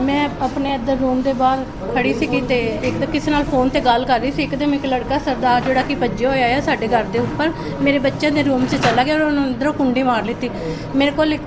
ਮੈਂ ਆਪਣੇ ਇੱਧਰ ਰੂਮ ਦੇ ਬਾਹਰ ਖੜੀ ਸੀ ਕਿਤੇ ਇੱਕ ਤਾਂ ਕਿਸੇ ਨਾਲ ਫੋਨ ਤੇ ਗੱਲ ਕਰ ਰਹੀ ਸੀ ਇੱਕਦਮ ਇੱਕ ਲੜਕਾ ਸਰਦਾਰ ਜਿਹੜਾ ਕਿ ਭੱਜਿਆ ਹੋਇਆ ਹੈ ਸਾਡੇ ਘਰ ਦੇ ਉੱਪਰ, ਮੇਰੇ ਬੱਚਿਆਂ ਦੇ ਰੂਮ 'ਚ ਚਲਾ ਗਿਆ ਔਰ ਉਹਨੂੰ ਅੰਦਰੋਂ ਕੁੰਡੀ ਮਾਰ ਲਈ ਮੇਰੇ ਕੋਲ ਇੱਕ,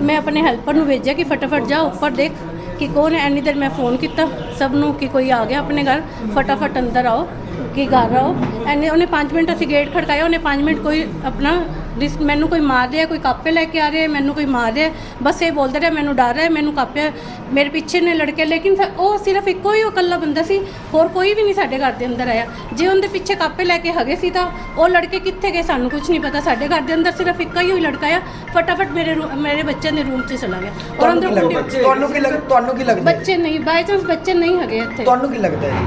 ਮੈਂ ਆਪਣੇ ਹੈਲਪਰ ਨੂੰ ਭੇਜਿਆ ਕਿ ਫਟਾਫਟ ਜਾ ਉੱਪਰ ਦੇਖ ਕਿ ਕੌਣ ਹੈ ਐਨੀ ਦੇਰ ਮੈਂ ਫੋਨ ਕੀਤਾ, ਸਭ ਨੂੰ ਕਿ ਕੋਈ ਆ ਗਿਆ ਆਪਣੇ ਘਰ, ਫਟਾਫਟ ਅੰਦਰ ਆਓ। ਕੀ ਕਰ ਰਹੇ ਹੋ? ਐਨੇ ਉਹਨੇ 5 ਮਿੰਟ ਅਸੀਂ ਗੇਟ ਖੜਕਾਇਆ ਉਹਨੇ 5 ਮਿੰਟ ਕੋਈ ਆਪਣਾ ਰਿਸ ਮੈਨੂੰ ਕੋਈ ਮਾਰ ਰਿਹਾ ਕੋਈ ਕਾਪੇ ਲੈ ਕੇ ਆ ਰਿਹਾ ਮੈਨੂੰ ਕੋਈ ਮਾਰ ਰਿਹਾ। ਬਸ ਇਹ ਬੋਲਦੇ ਰਿਹਾ ਮੈਨੂੰ ਡਰ ਹੈ ਮੈਨੂੰ ਕਾਪੇ ਮੇਰੇ ਪਿੱਛੇ ਨੇ ਲੜਕੇ ਲੇਕਿਨ ਉਹ ਸਿਰਫ ਇੱਕੋ ਹੀ ਉਹ ਇਕੱਲਾ ਬੰਦਾ ਸੀ ਹੋਰ ਕੋਈ ਵੀ ਨਹੀਂ ਸਾਡੇ ਘਰ ਦੇ ਅੰਦਰ ਆਇਆ। ਜੇ ਉਹਦੇ ਪਿੱਛੇ ਕਾਪੇ ਲੈ ਕੇ ਹਗੇ ਸੀ ਤਾਂ ਉਹ ਲੜਕੇ ਕਿੱਥੇ ਗਏ ਸਾਨੂੰ ਕੁਝ ਨਹੀਂ ਪਤਾ। ਸਾਡੇ ਘਰ ਦੇ ਅੰਦਰ ਸਿਰਫ ਇੱਕਾ ਹੀ ਲੜਕਾ ਆ ਫਟਾਫਟ ਮੇਰੇ ਮੇਰੇ ਬੱਚੇ ਦੇ ਰੂਮ 'ਚ ਚਲਾ ਗਿਆ। ਔਰ ਤੁਹਾਨੂੰ ਕੀ ਅੰਦਰ ਤੁਹਾਨੂੰ ਕੀ ਲੱਗ ਤੁਹਾਨੂੰ ਕੀ ਲੱਗਦਾ? ਬੱਚੇ ਨਹੀਂ ਬਾਈ ਚਾਂਸ ਬੱਚੇ ਨਹੀਂ ਹੈਗੇ ਇੱਥੇ। ਤੁਹਾਨੂੰ ਕੀ ਲੱਗਦਾ ਹੈ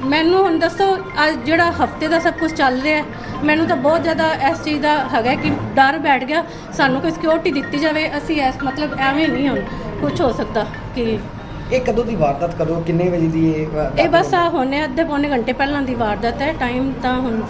ਮੈਨੂੰ ਹੁਣ ਦੱਸੋ, ਅੱਜ ਜਿਹੜਾ ਹਫ਼ਤੇ ਦਾ ਸਭ ਕੁਝ ਚੱਲ ਰਿਹਾ ਮੈਨੂੰ ਤਾਂ ਬਹੁਤ ਜ਼ਿਆਦਾ ਇਸ ਚੀਜ਼ ਦਾ ਹੈਗਾ ਕਿ ਡਰ ਬੈਠ ਗਿਆ, ਸਾਨੂੰ ਕੋਈ ਸਿਕਿਉਰਿਟੀ ਦਿੱਤੀ ਜਾਵੇ, ਅਸੀਂ ਇਸ ਮਤਲਬ ਐਵੇਂ ਨਹੀਂ ਹੁਣ ਕੁਝ ਹੋ ਸਕਦਾ ਕਿ ਇਹ ਕਦੋਂ ਦੀ ਵਾਰਦਾਤ ਕਦੋਂ ਕਿੰਨੇ ਵਜੇ ਦੀ ਇਹ ਵਾਰਦਾਤ ਇਹ ਬਸ ਆ ਹੋਣੇ ਅੱਧੇ ਪੌਣੇ ਘੰਟੇ ਪਹਿਲਾਂ ਦੀ ਵਾਰਦਾਤ ਹੈ ਟਾਈਮ ਤਾਂ ਹੁਣ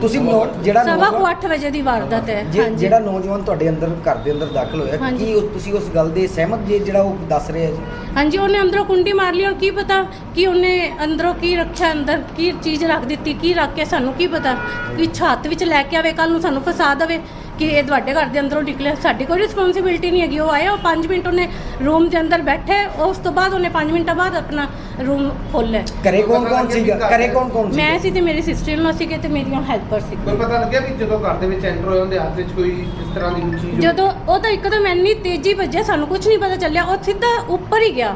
ਤੁਸੀਂ ਨੋ- ਜਿਹੜਾ ਸਵਾ ਕੁ ਨੌਜਵਾਨ- ਅੱਠ ਵਜੇ ਦੀ ਵਾਰਦਾਤ ਹੈ ਜੇ- ਹਾਂਜੀ। ਜਿਹੜਾ ਨੌਜਵਾਨ ਤੁਹਾਡੇ ਅੰਦਰ ਘਰ ਦੇ ਅੰਦਰ ਦਾਖਲ ਹੋਇਆ ਹਾਂਜੀ। ਕੀ ਉਸ- ਤੁਸੀਂ ਉਸ ਗੱਲ ਦੇ ਸਹਿਮਤ ਜੇ ਜਿਹੜਾ ਉਹ ਦੱਸ ਰਿਹਾ ਜੀ? ਹਾਂਜੀ ਉਹਨੇ ਅੰਦਰੋਂ ਕੁੰਡੀ ਮਾਰ ਲਈ ਔਰ ਕੀ ਪਤਾ ਕਿ ਉਹਨੇ ਅੰਦਰੋਂ ਕੀ ਰੱਖਿਆ ਅੰਦਰ ਕੀ ਚੀਜ਼ ਰੱਖ ਦਿੱਤੀ ਕੀ ਰੱਖ ਕੇ ਸਾਨੂੰ ਕੀ ਪਤਾ ਕਿ ਛੱਤ ਵਿੱਚ ਲੈ ਕੇ ਆਵੇ ਕੱਲ ਨੂੰ ਸਾਨੂੰ ਫਸਾ ਦੇਵੇ। ਕਿ ਇਹ ਤੁਹਾਡੇ ਘਰ ਦੇ ਅੰਦਰੋਂ ਨਿਕਲਿਆ ਸਾਡੀ ਕੋਈ ਰਿਸਪੌਂਸਿਬਿਲਟੀ ਨਹੀਂ ਹੈਗੀ। ਉਹ ਆਇਆ ਉਹ 5 ਮਿੰਟ ਉਹਨੇ ਰੂਮ ਦੇ ਅੰਦਰ ਬੈਠੇ। ਉਸ ਤੋਂ ਬਾਅਦ ਉਹਨੇ 5 ਮਿੰਟਾਂ ਬਾਅਦ ਆਪਣਾ ਰੂਮ ਖੋਲ੍ਹਿਆ। ਘਰੇ ਕੌਣ ਕੌਣ ਸੀਗਾ? ਘਰੇ ਕੌਣ ਕੌਣ ਸੀ ਮੈਂ ਸੀ ਤੇ ਮੇਰੀ ਸਿਸਟਰ ਇਨ ਸੀਗੇ ਤੇ ਮੇਰੀਆਂ ਹੈਲਪਰ ਸੀ ਕੋਈ ਪਤਾ ਲੱਗਿਆ ਵੀ ਜਦੋਂ ਘਰ ਦੇ ਵਿੱਚ ਐਂਟਰ ਹੋਏ ਉਹਦੇ ਹੱਥ ਵਿੱਚ ਕੋਈ ਇਸ ਤਰ੍ਹਾਂ ਦੀ ਕੋਈ ਚੀਜ਼? ਜਦੋਂ ਉਹ ਤਾਂ ਇੱਕਦਮ ਇੰਨੀ ਤੇਜ਼ੀ ਵੱਜਿਆ ਸਾਨੂੰ ਕੁਝ ਨਹੀਂ ਪਤਾ ਚੱਲਿਆ। ਉਹ ਸਿੱਧਾ ਉੱਪਰ ਹੀ ਗਿਆ।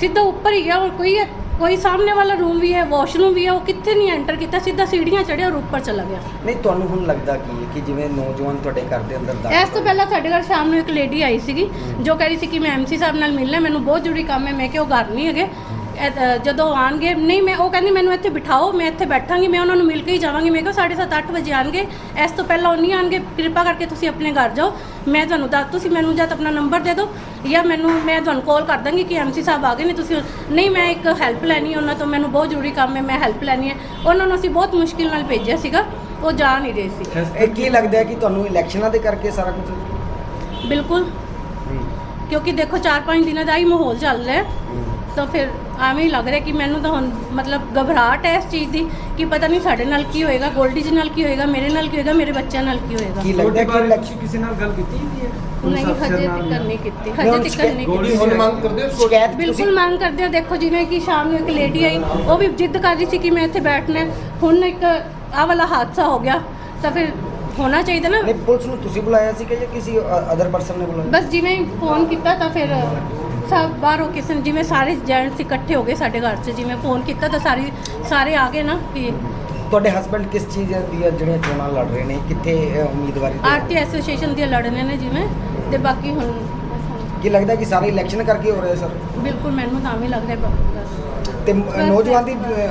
ਸਿੱਧਾ ਉੱਪਰ ਹੀ ਗਿਆ। ਔਰ ਕੋਈ ਕੋਈ ਸਾਹਮਣੇ ਵਾਲਾ ਰੂਮ ਵੀ ਹੈ ਵਾਸ਼ਰੂਮ ਵੀ ਹੈ ਉਹ ਕਿੱਥੇ ਨਹੀਂ ਐਂਟਰ ਕੀਤਾ ਸਿੱਧਾ ਸੀੜੀਆਂ ਚੜਿਆ ਔਰ ਉੱਪਰ ਚਲਾ ਗਿਆ। ਨਹੀਂ ਤੁਹਾਨੂੰ ਹੁਣ ਲੱਗਦਾ ਕੀ ਹੈ ਕਿ ਜਿਵੇਂ ਨੌਜਵਾਨ ਤੁਹਾਡੇ ਘਰ ਦੇ ਅੰਦਰ ਦਾਖਲ ਇਸ ਤੋਂ ਪਹਿਲਾਂ ਸਾਡੇ ਘਰ ਸ਼ਾਮ ਨੂੰ ਇੱਕ ਲੇਡੀ ਆਈ ਸੀਗੀ ਜੋ ਕਹਿ ਰਹੀ ਸੀ ਕਿ ਮੈਂ ਐਮਸੀ ਸਾਹਿਬ ਨਾਲ ਮਿਲਣਾ ਮੈਨੂੰ ਬਹੁਤ ਜ਼ਰੂਰੀ ਕੰਮ ਹੈ ਮੈਂ ਕਿਹਾ ਉਹ ਘਰ ਨਹੀਂ ਹੈਗੇ। ਜਦੋਂ ਆਣਗੇ ਨਹੀਂ ਮੈਂ ਉਹ ਕਹਿੰਦੀ ਮੈਨੂੰ ਇੱਥੇ ਬਿਠਾਓ ਮੈਂ ਇੱਥੇ ਬੈਠਾਂਗੀ ਮੈਂ ਉਹਨਾਂ ਨੂੰ ਮਿਲ ਕੇ ਹੀ ਜਾਵਾਂਗੀ। ਮੈਂ ਕਿਹਾ 7:30 ਅੱਠ ਵਜੇ ਆਣਗੇ ਇਸ ਤੋਂ ਪਹਿਲਾਂ ਉਹ ਨਹੀਂ ਆਣਗੇ ਕਿਰਪਾ ਕਰਕੇ ਤੁਸੀਂ ਆਪਣੇ ਘਰ ਜਾਓ। ਮੈਂ ਤੁਹਾਨੂੰ ਦੱਸ ਤੁਸੀਂ ਮੈਨੂੰ ਜਾਂ ਤਾਂ ਆਪਣਾ ਨੰਬਰ ਦੇ ਦਿਓ ਜਾਂ ਮੈਨੂੰ ਮੈਂ ਤੁਹਾਨੂੰ ਕਾਲ ਕਰ ਦਾਂਗੀ ਕਿ ਐਮਸੀ ਸਾਹਿਬ ਆ ਗਏ ਨੇ ਤੁਸੀਂ ਨਹੀਂ ਮੈਂ ਇੱਕ ਹੈਲਪ ਲੈਣੀ ਹੈ ਉਹਨਾਂ ਤੋਂ ਮੈਨੂੰ ਬਹੁਤ ਜ਼ਰੂਰੀ ਕੰਮ ਹੈ ਮੈਂ ਹੈਲਪ ਲੈਣੀ ਹੈ। ਉਹਨਾਂ ਨੂੰ ਅਸੀਂ ਬਹੁਤ ਮੁਸ਼ਕਿਲ ਨਾਲ ਭੇਜਿਆ ਸੀਗਾ ਉਹ ਜਾ ਨਹੀਂ ਰਹੇ ਸੀ। ਇਹ ਕੀ ਲੱਗਦਾ ਹੈ ਕਿ ਤੁਹਾਨੂੰ ਇਲੈਕਸ਼ਨਾਂ ਦੇ ਕਰਕੇ ਸਾਰਾ ਕੁਝ? ਬਿਲਕੁਲ। ਕਿਉਂਕਿ ਦੇਖੋ 4-5 ਦਿਨਾਂ ਦਾ ਹੀ ਮਾਹੌਲ ਚੱਲ ਰਿਹਾ ਹੈ। ਤਾਂ ਫਿਰ ਐਵੇਂ ਹੀ ਲੱਗ ਰਿਹਾ ਕਿ ਮੈਨੂੰ ਤਾਂ ਹੁਣ ਮਤਲਬ ਘਬਰਾਹਟ ਹੈ ਇਸ ਚੀਜ਼ ਦੀ ਕਿ ਪਤਾ ਨਹੀਂ ਸਾਡੇ ਨਾਲ ਕੀ ਹੋਏਗਾ ਗੋਲਡੀ ਜੀ ਨਾਲ ਕੀ ਹੋਏਗਾ ਮੇਰੇ ਨਾਲ ਕੀ ਹੋਏਗਾ ਮੇਰੇ ਬੱਚਿਆਂ ਨਾਲ ਕੀ ਹੋਏਗਾ। ਕੀ ਲੱਗਦਾ ਹੈ ਕਿ ਇਲੈਕਸ਼ਨ ਕਿਸੇ ਨਾਲ ਗੱਲ ਕੀਤੀ ਹੈ? ਨਹੀਂ ਹਜੇ ਤੱਕ ਨਹੀਂ ਕੀਤੀ ਹਜੇ ਤੱਕ ਨਹੀਂ ਗੋਲਡੀ ਕੀਤੀ। ਹੁਣ ਮੰਗ ਕਰਦੇ ਹੋ ਸ਼ਿਕਾਇਤ ਬਿਲਕੁਲ ਮੰਗ ਕਰਦੇ ਆ ਦੇਖੋ ਜਿਵੇਂ ਕਿ ਸ਼ਾਮ ਨੂੰ ਇੱਕ ਲੇਡੀ ਆਈ ਉਹ ਵੀ ਜਿੱਦ ਕਰ ਰਹੀ ਸੀ ਕਿ ਮੈਂ ਇੱਥੇ ਬੈਠਣਾ ਹੈ। ਹੁਣ ਇੱਕ ਆਹ ਵਾਲਾ ਹਾਦਸਾ ਹੋ ਗਿਆ ਤਾਂ ਫਿਰ ਹੋਣਾ ਚਾਹੀਦਾ ਨਾ। ਨਹੀਂ ਪੁਲਿਸ ਨੂੰ ਤੁਸੀਂ ਬੁਲਾਇਆ ਸੀ ਕਿ ਜਾਂ ਕਿਸੇ ਅਦਰ ਪਰਸਨ ਨੇ ਬੁਲਾਇਆ? ਬਸ ਜਿਵੇਂ ਫੋਨ ਕੀਤਾ ਤਾਂ ਫਿਰ ਸਭ ਬਾਹਰੋਂ ਕਿਸੇ ਨੇ ਜਿਵੇਂ ਸਾਰੇ ਜੈਂਟਸ ਇਕੱਠੇ ਹੋ ਗਏ ਸਾਡੇ ਘਰ 'ਚ ਜਿਵੇਂ ਫੋਨ ਕੀਤਾ ਤਾਂ ਸਾਰੇ ਸਾਰੇ ਆ ਗਏ ਨਾ ਕਿ ਤੁਹਾਡੇ ਹਸਬੰਡ ਕਿਸ ਚੀਜ਼ ਦੀਆਂ ਜਿਹੜੀਆਂ ਚੋਣਾਂ ਲੜ ਰਹੇ ਨੇ? ਕਿੱਥੇ ਅਹ, ਉਮੀਦਵਾਰੀ ਦੇ- ਆਰਟੀ ਐਸੋਸੀਏਸ਼ਨ ਦੀਆਂ ਲੜਨੇ ਨੇ ਜਿਵੇਂ ਤੇ ਬਾਕੀ ਹੁਣ ਕੀ ਲੱਗਦਾ ਕਿ ਸਾਰੇ ਇਲੈਕਸ਼ਨ ਕਰਕੇ ਹੋ ਰਹੇ ਸਰ? ਬਿਲਕੁਲ ਮੈਨੂੰ ਤਾਂ ਵੀ ਲੱਗ ਰਿਹਾ ਬਸ। ਤੇ ਮ- ਨੌਜਵਾਨ ਦੀ ਅਹ,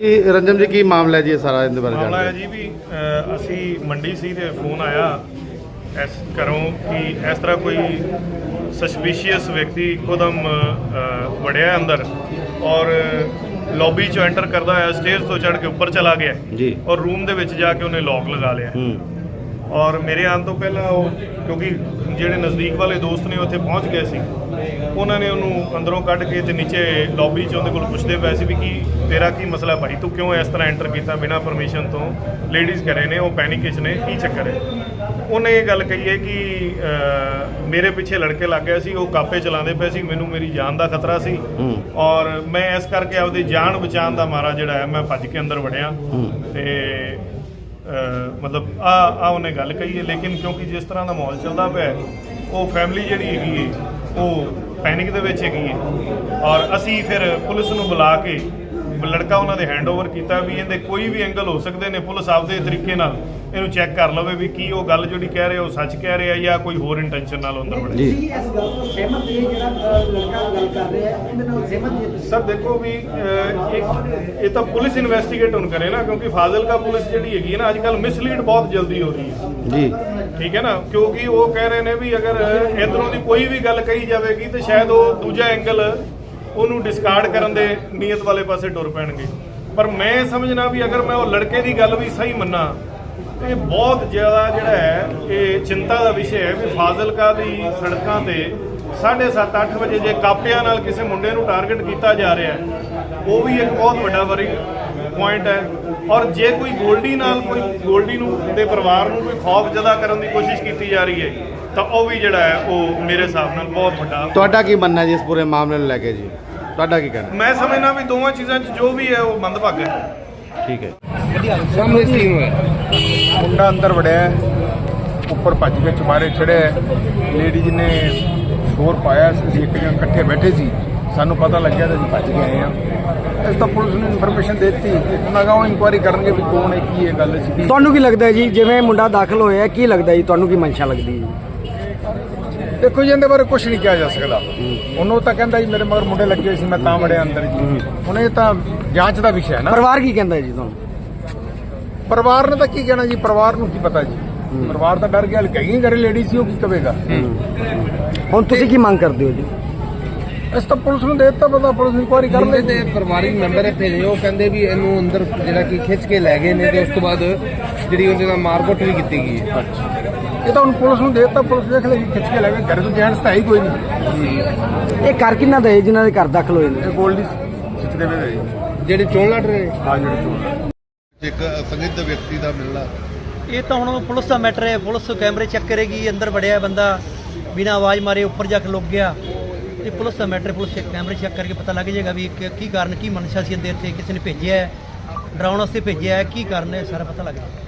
ਇਹ ਰੰਜਨ ਜੀ ਕੀ ਮਾਮਲਾ ਹੈ ਜੀ ਇਹ ਸਾਰਾ ਇਹਦੇ ਬਾਰੇ ਮਾਮਲਾ ਹੈ ਜਾਣਕਾਰੀ ਜੀ ਵੀ ਅ, ਅਸੀਂ ਮੰਡੀ ਸੀ ਤੇ ਫੋਨ ਆਇਆ ਇਸ ਘਰੋਂ ਕਿ ਇਸ ਤਰ੍ਹਾਂ ਕੋਈ ਸਸਪੀਸ਼ੀਅਸ ਵਿਅਕਤੀ ਇੱਕੋਦਮ ਵੜਿਆ ਅੰਦਰ ਔਰ ਲੌਬੀ ਚੋਂ ਐਂਟਰ ਕਰਦਾ ਹੋਇਆ ਸਟੇਅਰਸ ਤੋਂ ਚੜ੍ਹ ਕੇ ਉੱਪਰ ਚਲਾ ਗਿਆ। ਜੀ। ਔਰ ਰੂਮ ਦੇ ਵਿੱਚ ਜਾ ਕੇ ਉਹਨੇ ਲੌਕ ਲਗਾ ਲਿਆ। ਹੂੰ। ਔਰ ਮੇਰੇ ਆਉਣ ਤੋਂ ਪਹਿਲਾਂ ਉਹ ਕਿਉਂਕਿ ਜਿਹੜੇ ਨਜ਼ਦੀਕ ਵਾਲੇ ਦੋਸਤ ਨੇ ਉੱਥੇ ਪਹੁੰਚ ਗਏ ਸੀ ਉਹਨਾਂ ਨੇ ਉਹਨੂੰ ਅੰਦਰੋਂ ਕੱਢ ਕੇ ਤੇ ਨੀਚੇ ਲੌਬੀ 'ਚ ਉਹਦੇ ਕੋਲ ਪੁੱਛਦੇ ਪਏ ਸੀ ਵੀ ਕੀ ਤੇਰਾ ਕੀ ਮਸਲਾ ਭਾਈ? ਤੂੰ ਕਿਉਂ ਇਸ ਤਰ੍ਹਾਂ ਐਂਟਰ ਕੀਤਾ ਬਿਨਾਂ ਪਰਮਿਸ਼ਨ ਤੋਂ? ਲੇਡੀਜ਼ ਕਰੇ ਨੇ ਉਹ ਪੈਨਿਕ 'ਚ ਨੇ ਕੀ ਚੱਕਰ ਹੈ? ਉਹਨੇ ਇਹ ਗੱਲ ਕਹੀ ਹੈ ਕਿ ਮੇਰੇ ਪਿੱਛੇ ਲੜਕੇ ਲੱਗ ਗਏ ਸੀ ਉਹ ਕਾਪੇ ਚਲਾਉਂਦੇ ਪਏ ਸੀ ਮੈਨੂੰ ਮੇਰੀ ਜਾਨ ਦਾ ਖਤਰਾ ਸੀ। ਔਰ ਮੈਂ ਇਸ ਕਰਕੇ ਆਪਦੀ ਜਾਨ ਬਚਾਉਣ ਦਾ ਮਾਰਾ ਜਿਹੜਾ ਹੈ ਮੈਂ ਭੱਜ ਕੇ ਅੰਦਰ ਵੜਿਆ। ਤੇ ਮਤਲਬ ਆ ਆ ਉਹਨੇ ਗੱਲ ਕਹੀ ਹੈ ਲੇਕਿਨ ਕਿਉਂਕਿ ਜਿਸ ਤਰ੍ਹਾਂ ਦਾ ਮਾਹੌਲ ਚੱਲਦਾ ਪਿਆ ਉਹ ਫੈਮਿਲੀ ਜਿਹੜੀ ਹੈਗੀ ਹੈ ਉਹ ਪੈਨਿਕ ਦੇ ਵਿੱਚ ਹੈਗੀ ਹੈ। ਔਰ ਅਸੀਂ ਫਿਰ ਪੁਲਿਸ ਨੂੰ ਬੁਲਾ ਕੇ ਲੜਕਾ ਉਹਨਾਂ ਦੇ ਹੈਂਡਓਵਰ ਕੀਤਾ ਵੀ ਇਹਦੇ ਕੋਈ ਵੀ ਐਂਗਲ ਹੋ ਸਕਦੇ ਨੇ ਪੁਲਿਸ ਆਪਦੇ ਤਰੀਕੇ ਨਾਲ ਇਹਨੂੰ ਚੈੱਕ ਕਰ ਲਵੇ ਵੀ ਕੀ ਉਹ ਗੱਲ ਜਿਹੜੀ ਕਹਿ ਰਿਹਾ ਉਹ ਸੱਚ ਕਹਿ ਰਿਹਾ ਜਾਂ ਕੋਈ ਹੋਰ ਇੰਟੈਂਸ਼ਨ ਨਾਲ ਅੰਦਰ ਵੜਿਆ ਜੀ ਇਸ ਗੱਲ ਤੋਂ ਸਹਿਮਤ ਹੈ ਜਿਹੜਾ ਲੜਕਾ ਗੱਲ ਕਰ ਰਿਹਾ ਹੈ ਉਹਦੇ ਨਾਲ ਸਹਿਮਤ ਹੈ ਸਰ ਦੇਖੋ ਵੀ ਇੱਕ ਇਹ ਤਾਂ ਪੁਲਿਸ ਇਨਵੈਸਟੀਗੇਟ ਹੁਣ ਕਰੇ ਨਾ ਕਿਉਂਕਿ ਫਾਜ਼ਿਲਕਾ ਪੁਲਿਸ ਜਿਹੜੀ ਹੈਗੀ ਹੈ ਨਾ ਅੱਜ ਕੱਲ ਮਿਸਲੀਡ ਬਹੁਤ ਜਲਦੀ ਹੋ ਰਹੀ ਹੈ। ਜੀ। ਠੀਕ ਹੈ ਨਾ? ਕਿਉਂਕਿ ਉਹ ਕਹਿ ਰਹੇ ਨੇ ਵੀ ਅਗਰ ਇਧਰੋਂ ਦੀ ਕੋਈ ਵੀ ਗੱਲ ਕਹੀ ਜਾਵੇਗੀ ਤੇ ਸ਼ਾਇਦ ਉਹ ਦੂਜਾ ਐਂਗਲ ਉਹਨੂੰ ਡਿਸਕਾਰਡ ਕਰਨ ਦੇ ਨੀਅਤ ਵਾਲੇ ਪਾਸੇ ਟੁਰ ਪੈਣਗੇ। ਪਰ ਮੈਂ ਸਮਝਣਾ ਵੀ ਅਗਰ ਮੈਂ ਉਹ ਲੜਕੇ ਦੀ ਗੱਲ ਵੀ ਸਹੀ ਮੰਨਾਂ ਇਹ ਬਹੁਤ ਜ਼ਿਆਦਾ ਜਿਹੜਾ ਹੈ, ਇਹ ਚਿੰਤਾ ਦਾ ਵਿਸ਼ਾ ਹੈ ਵੀ ਫਾਜ਼ਿਲਕਾ ਦੀ ਸੜਕਾਂ ਤੇ 7:30 8 ਵਜੇ ਜੇ ਕਾਪਿਆਂ ਨਾਲ ਕਿਸੇ ਮੁੰਡੇ ਨੂੰ ਟਾਰਗੇਟ ਕੀਤਾ ਜਾ ਰਿਹਾ ਹੈ, ਉਹ ਵੀ ਇੱਕ ਬਹੁਤ ਵੱਡਾ ਵਰੀ ਪੁਆਇੰਟ ਹੈ। ਔਰ ਜੇ ਕੋਈ ਗੋਲਡੀ ਨਾਲ ਕੋਈ ਗੋਲਡੀ ਨੂੰ ਦੇ ਪਰਿਵਾਰ ਨੂੰ ਕੋਈ ਖੌਫ ਜ਼ਦਾ ਕਰਨ ਦੀ ਕੋਸ਼ਿਸ਼ ਕੀਤੀ ਜਾ ਰਹੀ ਹੈ, ਤਾਂ ਉਹ ਵੀ ਜਿਹੜਾ ਹੈ, ਉਹ ਮੇਰੇ ਹਿਸਾਬ ਨਾਲ ਬਹੁਤ ਵੱਡਾ ਤੁਹਾਡਾ ਕੀ ਮੰਨਣਾ ਜੀ ਇਸ ਪੂਰੇ ਮਾਮਲੇ ਨੂੰ ਲੈ ਕੇ ਜੀ? ਤੁਹਾਡਾ ਕੀ ਕਹਿਣਾ? ਮੈਂ ਸਮਝਦਾ ਵੀ ਦੋਵਾਂ ਚੀਜ਼ਾਂ 'ਚ ਜੋ ਵੀ ਹੈ ਉਹ ਮੰਦਭਾਗਾ ਹੈ। ਠੀਕ ਹੈ। ਸਾਹਮਣੇ ਸੀਨ ਹੋਇਆ ਮੁੰਡਾ ਅੰਦਰ ਵੜਿਆ ਉੱਪਰ ਭੱਜ ਕੇ ਚਮਾਰੇ ਚੜਿਆ ਲੇਡੀਜ਼ ਨੇ ਸ਼ੋਰ ਪਾਇਆ ਅਸੀਂ ਇੱਕ ਜਗ੍ਹਾ ਇਕੱਠੇ ਬੈਠੇ ਸੀ। ਸਾਨੂੰ ਪਤਾ ਲੱਗਿਆ ਤਾਂ ਅਸੀਂ ਭੱਜ ਕੇ ਆਏ ਆ ਇਸ ਤਾਂ ਪੁਲਿਸ ਨੂੰ ਇਨਫੋਰਮੇਸ਼ਨ ਦੇ ਦਿੱਤੀ। ਉਹਨਾਂ ਉਹ ਇਨਕੁਆਇਰੀ ਕਰਨਗੇ ਵੀ ਕੌਣ ਹੈ ਕੀ ਹੈ ਗੱਲ ਸੀ ਤੁਹਾਨੂੰ ਕੀ ਲੱਗਦਾ ਜੀ? ਜਿਵੇਂ ਮੁੰਡਾ ਦਾਖਲ ਹੋਇਆ ਕੀ ਲੱਗਦਾ ਜੀ? ਤੁਹਾਨੂੰ ਕੀ ਮਨਸ਼ਾ ਲੱਗਦੀ ਹੈ ਦੇਖੋ ਜੀ ਇਹਦੇ ਬਾਰੇ ਕੁਝ ਨਹੀਂ ਕਿਹਾ ਜਾ ਸਕਦਾ। ਉਹਨੂੰ ਤਾਂ ਕਹਿੰਦਾ ਜੀ ਮੇਰੇ ਮਗਰ ਮੁੰਡੇ ਲੱਗੇ ਹੋਏ ਸੀ ਮੈਂ ਤਾਂ ਵੜਿਆ ਅੰਦਰ ਜੀ। ਹੁਣ ਇਹ ਤਾਂ ਜਾਂਚ ਦਾ ਵਿਸ਼ਾ ਹੈ ਨਾ। ਪਰਿਵਾਰ ਕੀ ਕਹਿੰਦਾ ਜੀ ਤੁਹਾਨੂੰ? ਪਰਿਵਾਰ ਨੇ ਤਾਂ ਕੀ ਕਹਿਣਾ ਜੀ? ਪਰਿਵਾਰ ਨੂੰ ਕੀ ਪਤਾ ਜੀ? ਪਰਿਵਾਰ ਤਾਂ ਡਰ ਗਿਆ ਕਹੀਂ ਘਰੇ ਲੇਡੀ ਸੀ ਉਹ ਕੀ ਕਵੇਗਾ? ਹੁਣ ਤੁਸੀਂ ਕੀ ਮੰਗ ਕਰਦੇ ਹੋ ਜੀ? ਇਸ ਤਾਂ ਪੁਲਿਸ ਨੂੰ ਦੇ ਦਿੱਤਾ ਪਤਾ ਪੁਲਿਸ ਇਨਕੁਆਇਰੀ ਕਰ ਲੈ ਦੇ ਪਰਿਵਾਰਿਕ ਮੈਂਬਰ ਹੈ ਭੇਜੇ ਉਹ ਕਹਿੰਦੇ ਵੀ ਇਹਨੂੰ ਅੰਦਰ ਜਿਹੜਾ ਕਿ ਖਿੱਚ ਕੇ ਲੈ ਗਏ ਨੇ ਤੇ ਉਸ ਤੋਂ ਬਾਅਦ ਜਿਹੜੀ ਉਹਦੇ ਨਾਲ ਮਾਰਕੁੱਟ ਵੀ ਕੀਤੀ ਗਈ ਹੈ। ਇਹ ਤਾਂ ਹੁਣ ਪੁਲਿਸ ਨੂੰ ਦੇ ਦਿੱਤਾ ਪੁਲਿਸ ਦੇਖ ਲੇਗੀ ਖਿੱਚ ਕੇ ਲੈ ਗਏ। ਘਰੇ ਤੋਂ ਜੈਂਟਸ ਤਾਂ ਹੈ ਹੀ ਕੋਈ ਨਹੀਂ। ਇਹ ਕਰ ਕਿੰਨਾ ਦਾ ਹੈ ਜਿਨ੍ਹਾਂ ਦੇ ਘਰ ਦਾਖਲ ਹੋਏ ਨੇ? ਇਹ ਗੋਲਡੀ ਖਿੱਚਦੇ ਵੇ ਜੀ। ਜਿਹੜੇ ਚੋਣ ਲੜ ਰਹੇ ਹਾਂ ਜਿਹੜੇ ਚੋਰ ਇੱਕ ਸੰਗੀਤ ਵਿਅਕਤੀ ਦਾ ਮਿਲਣਾ। ਇਹ ਤਾਂ ਹੁਣ ਪੁਲਿਸ ਦਾ ਮੈਟਰ ਹੈ। ਪੁਲਿਸ ਕੈਮਰੇ ਚੈੱਕ ਕਰੇਗੀ ਅੰਦਰ ਵੜਿਆ ਬੰਦਾ ਬਿਨਾਂ ਆਵਾਜ਼ ਮਾਰੇ ਉੱਪਰ ਜਾ ਕੇ ਲੁਕ ਗਿਆ। ਇਹ ਪੁਲਿਸ ਦਾ ਮੈਟਰ ਪੁਲਿਸ ਚੈੱਕ ਕੈਮਰੇ ਚੈੱਕ ਕਰਕੇ ਪਤਾ ਲੱਗ ਜਾਏਗਾ ਵੀ ਕਿ- ਕੀ ਕਾਰਨ ਕੀ ਮਨਸ਼ਾ ਸੀ ਅੰਦਰ ਤੇ ਕਿਸੇ ਨੇ ਭੇਜਿਆ ਹੈ ਡਰਾਉਣ ਵਾਸਤੇ ਭੇਜਿਆ ਹੈ ਕੀ ਕਾਰਨ ਹੈ ਸਾਰਾ ਪਤਾ ਲੱਗ ਜਾਏਗਾ।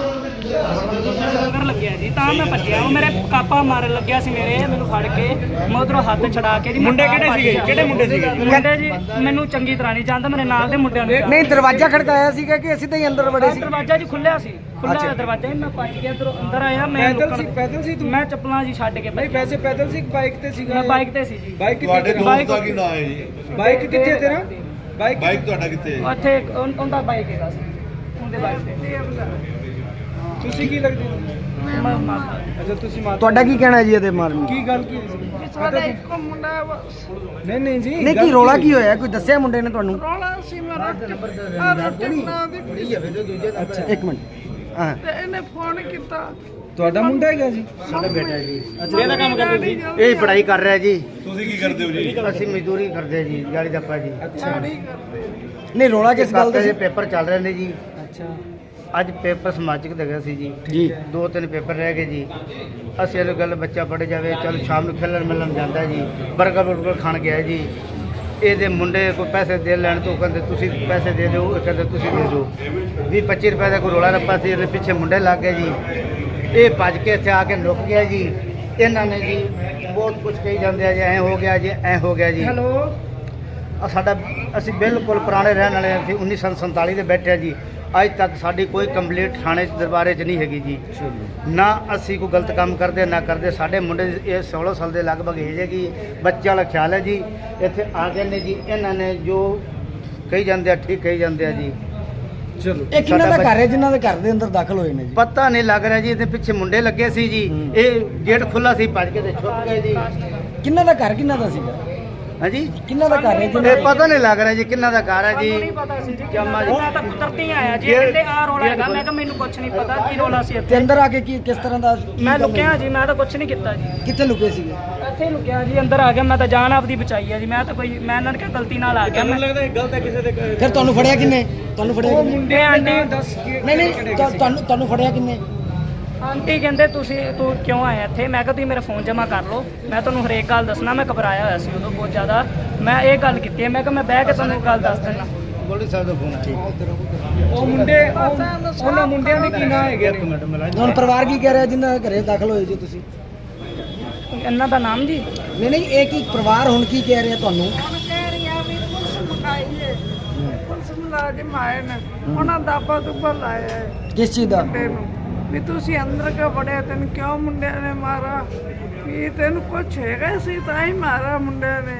ਲੰਗਰ ਲੱਗਿਆ ਜੀ ਤਾਂ ਮੈਂ ਭੱਜਿਆ। ਉਹ ਮੇਰੇ ਕਾਪਾ ਮਾਰਨ ਲੱਗਿਆ ਸੀ ਮੇਰੇ ਮੈਨੂੰ ਫੜ ਕੇ ਮੈਂ ਉਧਰੋਂ ਹੱਥ ਛਡਾ ਕੇ ਜੀ ਮੁੰਡੇ ਕਿਹੜੇ ਸੀਗੇ? ਕਿਹੜੇ ਮੁੰਡੇ ਸੀਗੇ? ਮੁੰਡੇ ਜੀ ਮੈਨੂੰ ਚੰਗੀ ਤਰ੍ਹਾਂ ਨਹੀਂ ਜਾਣਦਾ ਮੇਰੇ ਨਾਲ ਦੇ ਮੁੰਡਿਆਂ ਨੂੰ ਨਹੀਂ ਦਰਵਾਜ਼ਾ ਖੜਕਾਇਆ ਸੀਗਾ ਕਿ ਅਸੀਂ ਤਾਂ ਹੀ ਅੰਦਰ ਵੜੇ ਸੀ? ਦਰਵਾਜ਼ਾ ਜੀ ਖੁੱਲਿਆ ਸੀ। ਖੁੱਲਾ ਦਰਵਾਜ਼ਾ ਮੈਂ ਭੱਜ ਗਿਆ ਅੰਦਰੋਂ ਅੰਦਰ ਆਇਆ ਮੈਂ ਪੈਦਲ ਸੀ ਪੈਦਲ ਸੀ ਤੂੰ? ਮੈਂ ਚੱਪਲਾਂ ਜੀ ਛੱਡ ਕੇ ਨਹੀਂ ਵੈਸੇ ਪੈਦਲ ਸੀ ਬਾਈਕ ਤੇ ਸੀਗਾ ਮੈਂ ਬਾਈਕ ਤੇ ਸੀ ਜੀ। ਬਾਈਕ ਤੁਹਾਡੇ ਦੋਸਤ ਦਾ ਕੀ ਨਾਮ ਹੈ ਜੀ? ਬਾਈਕ ਕਿੱਥੇ ਤੇਰਾ? ਬਾਈਕ ਬਾਈਕ ਤੁਹਾਡਾ ਕਿੱਥੇ ਹੈ ਉੱਥੇ ਉਹਦਾ ਬਾਈਕ ਹੈਗਾ ਸੀ। ਉਹਦੇ ਬਾਈਕ ਤੇ। ਤੁਸੀਂ ਕੀ ਲੱਗਦੇ ਹੋ? ਅੱਛਾ ਤੁਸੀਂ ਮਾਤਾ ਤੁਹਾਡਾ ਕੀ ਕਹਿਣਾ ਜੀ ਇਹਦੇ ਮਾਰਨ ਕੀ ਗੱਲ ਕੀ ਸੀ? ਸਾਡਾ ਇੱਕੋ ਮੁੰਡਾ ਬਸ। ਨਹੀਂ ਨਹੀਂ ਜੀ ਨਹੀਂ ਕੀ ਰੋਲਾ ਕੀ ਹੋਇਆ? ਕੋਈ ਦੱਸਿਆ ਮੁੰਡੇ ਨੇ ਤੁਹਾਨੂੰ? ਰੌਲਾ ਸੀ ਮੇਰਾ ਆ ਰੋਟੀ ਬਣਾ ਦੀ ਪਈ ਅੱਛਾ ਇੱਕ ਮਿੰਟ। ਹਾਂ। ਤੇ ਇਹਨੇ ਫੋਨ ਕੀਤਾ। ਤੁਹਾਡਾ ਮੁੰਡਾ ਹੈਗਾ ਜੀ? ਸਾਡਾ ਬੇਟਾ ਜੀ। ਇਹਦਾ ਕੰਮ ਕਰਦੇ ਸੀ ਇਹ ਪੜ੍ਹਾਈ ਕਰ ਰਿਹਾ ਜੀ। ਤੁਸੀਂ ਕੀ ਕਰਦੇ ਹੋ ਜੀ? ਅਸੀਂ ਮਜ਼ਦੂਰੀ ਕਰਦੇ ਜੀ ਦਿਹਾੜੀ ਦੱਪਾ ਜੀ। ਅੱਛਾ। ਨਹੀਂ ਰੋਲਾ ਕਿਸ ਗੱਲ ਦਾ ਸੀ? ਪੇਪਰ ਚੱਲ ਰਹੇ ਨੇ ਜੀ। ਅੱਛਾ। ਅੱਜ ਪੇਪਰ ਸਮਾਜਿਕ ਦੇ ਗਿਆ ਸੀ ਜੀ। ਜੀ। ਦੋ ਤਿੰਨ ਪੇਪਰ ਰਹਿ ਗਏ ਜੀ। ਅਸੀਂ ਇਹ ਗੱਲ ਬੱਚਾ ਪੜ ਜਾਵੇ ਚਲ ਸ਼ਾਮ ਨੂੰ ਖੇਲਣ ਮਿਲਣ ਜਾਂਦਾ ਜੀ। ਬਰਗਰ ਬਰਗਰ ਖਾਣ ਗਿਆ ਜੀ। ਇਹਦੇ ਮੁੰਡੇ ਕੋਈ ਪੈਸੇ ਦੇ ਲੈਣ ਤੋਂ ਕਹਿੰਦੇ ਤੁਸੀਂ ਪੈਸੇ ਦੇ ਦਿਓ। ਇਹ ਕਹਿੰਦੇ ਤੁਸੀਂ ਦੇ ਦਿਓ। 20 25 ਰੁਪਏ ਦਾ ਕੋਈ ਰੋਲਾ ਰੱਪਾ ਸੀ ਇਹਦੇ ਪਿੱਛੇ ਮੁੰਡੇ ਲੱਗ ਗਏ ਜੀ। ਇਹ ਭੱਜ ਕੇ ਇੱਥੇ ਆ ਕੇ ਲੁਕ ਗਿਆ ਜੀ। ਇਹਨਾਂ ਨੇ ਜੀ ਬਹੁਤ ਕੁਝ ਕਹੀ ਜਾਂਦੇ ਆ ਜੀ ਐ ਹੋ ਗਿਆ ਜੀ ਐ ਹੋ ਗਿਆ ਜੀ। ਹੈਲੋ। ਆ ਸਾਡਾ ਅਸੀਂ ਬਿਲਕੁਲ ਪੁਰਾਣੇ ਰਹਿਣ ਵਾਲੇ ਅਸੀਂ 1947 ਦੇ ਬੈਠੇ ਹਾਂ ਜੀ। ਅੱਜ ਤੱਕ ਸਾਡੀ ਕੋਈ ਕੰਪਲੀਟ ਥਾਣੇ 'ਚ ਦਰਬਾਰੇ 'ਚ ਨਹੀਂ ਹੈਗੀ ਜੀ। ਨਾ ਅਸੀਂ ਕੋਈ ਗਲਤ ਕੰਮ ਕਰਦੇ ਨਾ ਕਰਦੇ। ਸਾਡੇ ਮੁੰਡੇ ਇਹ 16 ਸਾਲ ਦੇ ਲਗਭਗ ਹੈ ਜੀ ਬੱਚੇ ਵਾਲਾ ਖਿਆਲ ਹੈ ਜੀ। ਇੱਥੇ ਆ ਗਏ ਨੇ ਜੀ ਇਹਨਾਂ ਨੇ ਜੋ ਕਹੀ ਜਾਂਦੇ ਆ ਠੀਕ ਕਹੀ ਜਾਂਦੇ ਆ ਜੀ। ਚਲੋ। ਇਹ ਕਿਹਨਾਂ ਦਾ ਘਰ ਹੈ? ਜਿਨ੍ਹਾਂ ਦੇ ਘਰ ਦੇ ਅੰਦਰ ਦਾਖਲ ਹੋਏ ਨੇ ਜੀ। ਪਤਾ ਨਹੀਂ ਲੱਗ ਰਿਹਾ ਜੀ ਇਹਦੇ ਪਿੱਛੇ ਮੁੰਡੇ ਲੱਗੇ ਸੀ ਜੀ। ਇਹ ਗੇਟ ਖੁੱਲਾ ਸੀ ਭੱਜ ਕੇ ਤੇ ਛੁੱਪ ਗਏ ਜੀ। ਕਿੰਨਾਂ ਦਾ ਘਰ ਕਿੰਨਾਂ ਦਾ ਸੀਗਾ? ਹਾਂਜੀ? ਕਿੰਨਾਂ ਦਾ ਘਰ ਹੈ ਇਹ ਪਤਾ ਨਹੀਂ ਲੱਗ ਰਿਹਾ ਜੀ ਕਿੰਨਾ ਦਾ ਘਰ ਹੈ ਜੀ? ਨਹੀਂ ਪਤਾ ਸੀ ਜੀ ਜੰਮਾ ਜੀ। ਮੈਂ ਤਾਂ ਕੁਦਰਤੀ ਆਇਆ ਜੀ ਜੇ- ਕਹਿੰਦੇ ਆ ਰੋਲਾ ਹੈਗਾ ਮੈਂ ਕਿਹਾ ਮੈਨੂੰ ਕੁਝ ਨਹੀਂ ਪਤਾ ਕੀ ਰੋਲਾ ਸੀ ਤੇ ਇੱਥੇ ਅੰਦਰ ਆ ਕੇ ਕੀ ਕਿਸ ਤਰ੍ਹਾਂ ਦਾ ਕੀ ਮੈਂ ਲੁਕਿਆ ਜੀ? ਮੈਂ ਤਾਂ ਕੁਝ ਨਹੀਂ ਕੀਤਾ ਜੀ? ਕਿੱਥੇ ਲੁਕੇ ਸੀਗੇ? ਇੱਥੇ ਲੁਕਿਆ ਜੀ ਅੰਦਰ ਆ ਗਿਆ ਮੈਂ ਤਾਂ ਜਾਨ ਆਪਦੀ ਬਚਾਈ ਹੈ ਜੀ ਮੈਂ ਤਾਂ ਕੋਈ ਮੈਂ ਇਹਨਾਂ ਨੇ ਕਿਹਾ ਗਲਤੀ ਨਾਲ ਆ ਗਿਆ ਮੈਨੂੰ ਲੱਗਦਾ ਗਲਤ ਹੈ ਕਿਸੇ ਦੇ ਫਿਰ ਤੁਹਾਨੂੰ ਫੜਿਆ ਕਿੰਨੇ? ਤੁਹਾਨੂੰ ਫੜਿਆ ਕਿੰਨੇ? ਮੁੰਡੇ ਆਂਟੀ ਦੱਸ ਨਹੀਂ ਨਹੀਂ ਤੁਹਾ- ਤੁਹਾਨੂੰ ਤੁਹਾਨੂੰ ਫੜਿਆ ਕਿੰਨੇ? ਆਂਟੀ ਕਹਿੰਦੇ ਤੁਸੀਂ ਤੂੰ ਕਿਉਂ ਆਇਆ ਇੱਥੇ? ਮੈਂ ਕਿਹਾ ਤੁਸੀਂ ਮੇਰਾ ਫੋਨ ਜਮ੍ਹਾਂ ਕਰ ਲਓ। ਮੈਂ ਤੁਹਾਨੂੰ ਹਰੇਕ ਗੱਲ ਦੱਸਣਾ ਮੈਂ ਘਬਰਾਇਆ ਹੋਇਆ ਸੀ ਉਦੋਂ ਬਹੁਤ ਜ਼ਿਆਦਾ। ਮੈਂ ਇਹ ਗੱਲ ਕੀਤੀ ਹੈ ਮੈਂ ਕਿਹਾ ਮੈਂ ਬਹਿ ਕੇ ਤੁਹਾਨੂੰ ਗੱਲ ਦੱਸ ਦਿੰਦਾ। ਗੋਲਡੀ ਸਾਹਿਬ ਦਾ ਫੋਨ ਠੀਕ। ਉਹ ਮੁੰਡੇ ਉਹਨਾਂ ਮੁੰਡਿਆਂ ਦੇ ਕੀ ਨਾਂ ਹੈਗੇ ਨੇ ਹੁਣ ਪਰਿਵਾਰ ਕੀ ਕਹਿ ਰਿਹਾ ਜਿਨ੍ਹਾਂ ਦੇ ਘਰੇ ਦਾਖਲ ਹੋਏ ਜੀ ਤੁਸੀਂ? ਇਹਨਾਂ ਦਾ ਨਾਮ ਜੀ? ਨਹੀਂ ਨਹੀਂ ਇਹ ਕੀ ਪਰਿਵਾਰ ਹੁਣ ਕੀ ਕਹਿ ਰਿਹਾ ਤੁਹਾਨੂੰ? ਕਹਿ ਰਹੀ ਆ ਵੀ ਪੁਲਿਸ ਮੁਕਾਈ ਹੈ। ਪੁਲਿਸ ਮੁਲਾਜ਼ਮ ਆਏ ਨੇ। ਉਹਨਾਂ ਦਾ ਦੁੱਬਾ ਲਾਇਆ ਹੈ। ਕਿਸ ਚੀਜ਼ ਦਾ? ਨੂੰ। ਵੀ ਤੁਸੀਂ ਅੰਦਰ ਕਿਉਂ ਵੜਿਆ ਤੈਨੂੰ ਕਿਉਂ ਮੁੰਡਿਆਂ ਨੇ ਮਾਰਾ ਵੀ ਤੈਨੂੰ ਕੁਛ ਹੈਗਾ ਸੀ ਤਾਂ ਹੀ ਮਾਰਾ ਮੁੰਡਿਆਂ ਨੇ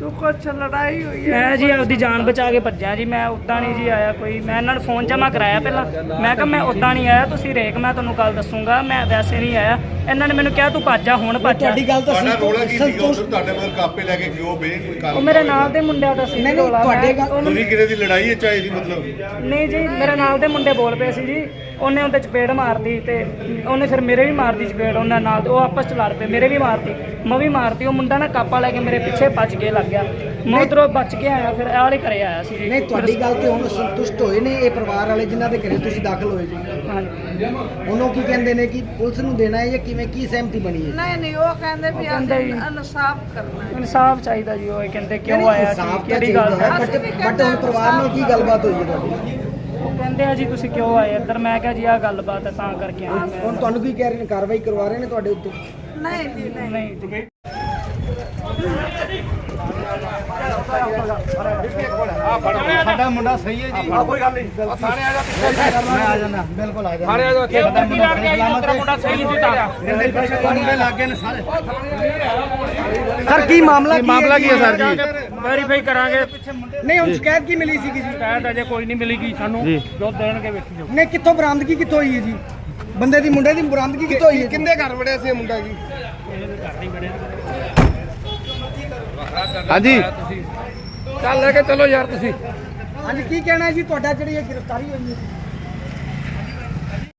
ਤੂੰ ਕੁਛ ਲੜਾਈ ਹੋਈ ਹੈ ਮੈਂ ਜੀ ਆਪਦੀ ਜਾਨ ਬਚਾ ਕੇ ਭੱਜਿਆ ਜੀ। ਮੈਂ ਉੱਦਾਂ ਨਹੀਂ ਜੀ ਆਇਆ ਕੋਈ। ਮੈਂ ਇਹਨਾਂ ਨੂੰ ਫੋਨ ਜਮਾ ਕਰਾਇਆ ਪਹਿਲਾਂ। ਮੈਂ ਕਿਹਾ ਮੈਂ ਉੱਦਾਂ ਨਹੀਂ ਆਇਆ। ਤੁਸੀਂ ਰੇਕ ਮੈਂ ਤੁਹਾਨੂੰ ਕੱਲ ਦੱਸੂਗਾ। ਮੈਂ ਵੈਸੇ ਨਹੀਂ ਆਇਆ। ਇਹਨਾਂ ਨੇ ਮੈਨੂੰ ਕਿਹਾ ਤੂੰ ਭੱਜ ਜਾ ਹੁਣ ਭੱਜ ਜਾ। ਗੱਲ ਤਾਂ ਤੁਹਾਡਾ ਰੋਲਾ ਕੀ ਸੀਗਾ? ਉਧਰ ਤੁਹਾਡੇ ਮਗਰ ਕਾਪੇ ਲੈ ਕੇ ਕਿਉਂ ਬੇ ਕੋਈ ਉਹ ਕਾਰਨ ਮੇਰੇ ਨਾਲ ਦੇ ਮੁੰਡਿਆਂ ਦਾ ਸੀ ਰੋਲਾ। ਤੁਹਾਡੇ ਤੁਸੀਂ ਕਿਹਦੇ ਦੀ ਲੜਾਈ ਚ ਆਏ ਸੀ ਮਤਲਬ? ਨਹੀਂ ਜੀ ਮੇਰੇ ਨਾਲ ਦੇ ਮੁੰਡੇ ਬੋਲ ਪਏ ਸੀ ਜੀ। ਉਹਨੇ ਉਹਦੇ ਚਪੇੜ ਮਾਰਦੀ ਤੇ ਉਹਨੇ ਫਿਰ ਮੇਰੇ ਵੀ ਮਾਰਦੀ ਚਪੇੜ ਉਹਨਾਂ ਨਾਲ ਤੇ ਉਹ ਆਪਸ ਚ ਲੜ ਪਏ ਮੇਰੇ ਵੀ ਮਾਰਤੀ ਮੈਂ ਵੀ ਮਾਰਤੀ ਉਹ ਮੁੰਡਾ ਨਾ ਕਾਪਾ ਲੈ ਕੇ ਮੇਰੇ ਪਿੱਛੇ ਭੱਜ ਕੇ ਲੱਗ ਗਿਆ। ਮੈਂ ਉੱਧਰੋਂ ਬਚ ਕੇ ਆਇਆ ਫਿਰ ਇਹ ਵਾਲੇ ਘਰੇ ਆਇਆ ਸੀ। ਨਹੀਂ ਤੁਹਾਡੀ ਗੱਲ ਤੇ ਹੁਣ ਸੰਤੁਸ਼ਟ ਹੋਏ ਨੇ ਇਹ ਪਰਿਵਾਰ ਵਾਲੇ ਜਿਨ੍ਹਾਂ ਦੇ ਘਰੇ ਤੁਸੀਂ ਦਾਖਲ ਹੋਏ ਜੀ। ਹਾਂਜੀ। ਉਹਨੂੰ ਕੀ ਕਹਿੰਦੇ ਨੇ ਕਿ ਪੁਲਿਸ ਨੂੰ ਦੇਣਾ ਹੈ ਜਾਂ ਕਿਵੇਂ ਕੀ ਸਹਿਮਤੀ ਬਣੀ ਹੈ ਨਹੀਂ ਨਹੀਂ ਉਹ ਕਹਿੰਦੇ ਵੀ ਵੀ- ਇਨਸਾਫ ਕਰਨਾ ਹੈ। ਇਨਸਾਫ ਚਾਹੀਦਾ ਜੀ ਉਹ ਇਹ ਕਹਿੰਦੇ ਕਿਉਂ ਆਇਆ ਕਿਹੜੀ ਗੱਲ ਹੈ? ਬਟ ਬਟ ਹੁਣ ਪਰਿਵਾਰ ਨਾਲ ਕੀ ਗੱਲਬਾਤ ਹੋਈ ਹੈ ਤੁਹਾਡੀ? ਉਹ ਕਹਿੰਦੇ ਆ ਜੀ ਤੁਸੀਂ ਕਿਉਂ ਆਏ? ਇੱਧਰ ਮੈਂ ਕਿਹਾ ਜੀ ਆਹ ਗੱਲਬਾਤ ਹੈ ਤਾਂ ਕਰਕੇ ਆਇਆ ਮੈਂ। ਹੁਣ ਤੁਹਾਨੂੰ ਕੀ ਕਹਿ ਰਹੇ ਨੇ? ਕਾਰਵਾਈ ਕਰਵਾ ਰਹੇ ਨੇ ਤੁਹਾਡੇ ਉੱਤੇ? ਨਹੀਂ ਜੀ ਨਹੀਂ। ਨਹੀਂ ਸਾਡਾ ਮੁੰਡਾ ਸਹੀ ਹੈ ਜੀ। ਕੋਈ ਗੱਲ ਨਹੀਂ। ਥਾਣੇ ਆ ਜਾ ਮੈਂ ਆ ਜਾਣਾ ਬਿਲਕੁਲ ਆ ਜਾਣਾ ਥਾਣੇ ਆ ਜਾ ਇਹ ਗੱਡੀ ਲਾ ਕੇ ਆਈ ਤੇਰਾ ਮੁੰਡਾ ਸਹੀ ਸੀ ਤਾਂ। ਮੁੰਡੇ ਲੱਗੇ ਨੇ ਸਾਰੇ। ਸਰ ਕੀ ਮਾਮਲਾ ਕੀ ਮਾਮਲਾ ਕੀ ਹੈ ਸਰ ਜੀ? ਵੈਰੀਫਾਈ ਕਰਾਂਗੇ। ਨਹੀਂ ਹੁਣ ਸ਼ਿਕਾਇਤ ਕੀ ਮਿਲੀ ਸੀਗੀ ਜੀ? ਸ਼ਾਇਦ ਅਜੇ ਕੋਈ ਨਹੀਂ ਮਿਲੇਗੀ ਸਾਨੂੰ। ਜੋ। ਦੇਣਗੇ ਵੇਖੀ ਜਾਓ। ਨਹੀਂ ਕਿੱਥੋਂ ਬਰਾਮਦਗੀ ਕਿੱਥੋਂ ਹੋਈ ਹੈ ਜੀ? ਬੰਦੇ ਦੀ ਮੁੰਡੇ ਦੀ ਬਰਾਮਦਗੀ ਕਿੱਥੋਂ ਹੋਈ ਹੈ ਕਿੰਦੇ ਘਰ ਵੜਿਆ ਸੀ ਮੁੰਡਾ ਜੀ? ਹਾਂਜੀ। ਚੱਲ ਲੈ ਕੇ ਚਲੋ ਯਾਰ ਤੁਸੀਂ। ਹਾਂਜੀ ਕੀ ਕਹਿਣਾ ਜੀ? ਤੁਹਾਡਾ ਜਿਹੜੀ ਇਹ ਗ੍ਰਿਫਤਾਰੀ ਹੋਈ ਹੈ।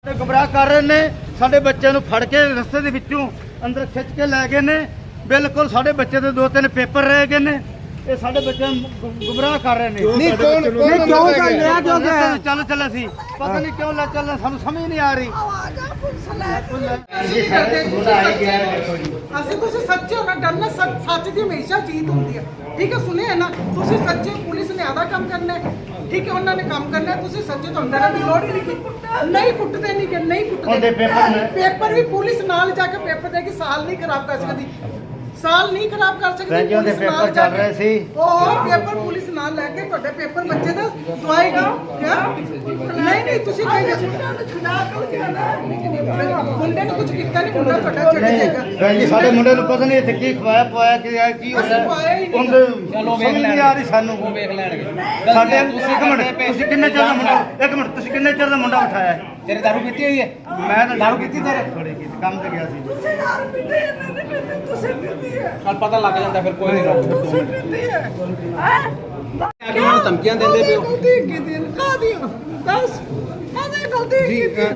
ਤੇ ਗੁੰਮਰਾਹ ਕਰ ਰਹੇ ਨੇ ਸਾਡੇ ਬੱਚਿਆਂ ਨੂੰ ਫੜ ਕੇ ਰਸਤੇ ਦੇ ਵਿੱਚੋਂ ਅੰਦਰ ਖਿੱਚ ਕੇ ਲੈ ਗਏ ਨੇ। ਬਿਲਕੁਲ ਸਾਡੇ ਬੱਚੇ ਦੇ ਦੋ ਤਿੰਨ ਪੇਪਰ ਰਹਿ ਗਏ ਨੇ। ਇਹ ਸਾਡੇ ਬੱਚਿਆਂ ਨੂੰ ਗੁੰਮਰਾਹ ਕਰ ਰਹੇ ਨੇ। ਨਹੀਂ ਕੌਣ ਨਹੀਂ ਕਿਉਂ ਕਰ ਲਿਆ ਕਿਉਂ ਰਸਤੇ ਤੇ ਚੱਲ ਚੱਲੇ ਸੀ ਪਤਾ ਨਹੀਂ ਕਿਉਂ ਲੈ ਚੱਲੇ ਸਾਨੂੰ ਸਮਝ ਨਹੀਂ ਆ ਰਹੀ। ਅਸੀਂ ਤੁਸੀਂ ਸੱਚੇ ਹੋ ਨਾ ਡਰਨਾ ਸੱਚ ਸੱਚ ਦੀ ਹਮੇਸ਼ਾ ਜੀਤ ਹੁੰਦੀ ਹੈ। ਠੀਕ ਹੈ ਸੁਣਿਆ ਨਾ? ਤੁਸੀਂ ਸੱਚੇ ਪੁਲਿਸ ਨੇ ਆਦਾ ਕੰਮ ਕਰਨਾ ਹੈ। ਠੀਕ ਹੈ ਉਹਨਾਂ ਨੇ ਕੰਮ ਕਰਨਾ ਹੈ। ਤੁਸੀਂ ਸੱਚੇ ਤੋਂ ਡਰਨ ਦੀ ਲੋੜ ਹੀ ਨਹੀਂ ਨਹੀਂ ਕੁੱਟਦੇ ਨਹੀਂ ਕਿ ਨਹੀਂ ਉਹਦੇ ਕੁੱਟਦੇ ਪੇਪਰ ਨੇ। ਪੇਪਰ ਵੀ ਪੁਲਿਸ ਨਾਲ ਜਾ ਕੇ ਪੇਪਰ ਦੇ ਕੇ ਸਾਲ ਨਹੀਂ ਖਰਾਬ ਕਰ ਸਕਦੀ। ਸਾਲ ਨਹੀਂ ਖਰਾਬ ਕਰ ਸਕਦੀ ਭੈਣ ਜੀ, ਉਹਦੇ ਪੁਲਿਸ ਨਾਲ ਪੇਪਰ ਚੱਲ। ਰਹੇ ਸੀ। ਉਹ ਪੇਪਰ ਪੁਲਿਸ ਨਾਲ ਲੈ ਕੇ ਤੁਹਾਡੇ ਪੇਪਰ ਬੱਚੇ ਦਾ ਦਵਾਏਗਾ ਕਿਆ ਨਹੀਂ ਨਹੀਂ ਤੁਸੀਂ ਕਹੇਗੇ ਮੁੰਡੇ ਨੂੰ ਕੁਝ ਕੀਤਾ ਨਹੀਂ ਮੁੰਡਾ ਤੁਹਾਡਾ ਛੱਡ ਜਾਏਗਾ। ਭੈਣ ਜੀ ਸਾਡੇ ਮੁੰਡੇ ਨੂੰ ਪਤਾ ਨਹੀਂ ਇੱਥੇ ਕੀ ਖਵਾਇਆ ਪਵਾਇਆ ਕੀ ਹੈ ਕੀ ਅਸੀਂ ਖਵਾਇਆ ਹੀ ਨਹੀਂ। ਉਹਦੇ ਸਮਝ ਨਹੀਂ ਆ ਰਹੀ ਸਾਨੂੰ। ਉਹ ਵੇਖ ਲੈਣਗੇ। ਸਾਡੇ ਇੱਕ ਮਿੰਟ ਤੁਸੀਂ ਕਿੰਨੇ ਚਿਰ ਦਾ ਮੁੰਡਾ ਇੱਕ ਮਿੰਟ ਤੁਸੀਂ ਕਿੰਨੇ ਚਿਰ ਦਾ ਮੁੰਡਾ ਉਠਾਇਆ? ਹੈ ਤੇਰੇ ਦਾਰੂ ਪੀਤੀ ਹੋਈ ਹੈ? ਮੈਂ ਤਾਂ ਦਾਰੂ ਕੀਤੀ ਤੇਰੇ? ਥੋੜੀ ਕੀਤੀ ਕੰਮ ਤੇ ਗਿਆ ਸੀ। ਤੁਸੀਂ ਯਾਰ ਪੀਤੇ ਇਹਨਾਂ ਨੇ ਪੀਤੇ ਤੁਸੀਂ ਪੀਤੀ ਹੈ। ਕੱਲ ਪਤਾ ਲੱਗ ਜਾਂਦਾ ਫਿਰ ਕੋਈ ਨਹੀਂ ਤੁਸੀਂ ਪੀਤੀ ਹੈ। ਹੈ? ਧਮਕੀਆਂ ਦਿੰਦੇ ਪਿਓ ਗਲਤੀ ਕੀਤੀ ਕਾਦੀ ਦੱਸ। ਕਾਦੀ ਗਲਤੀ ਕੀਤੀ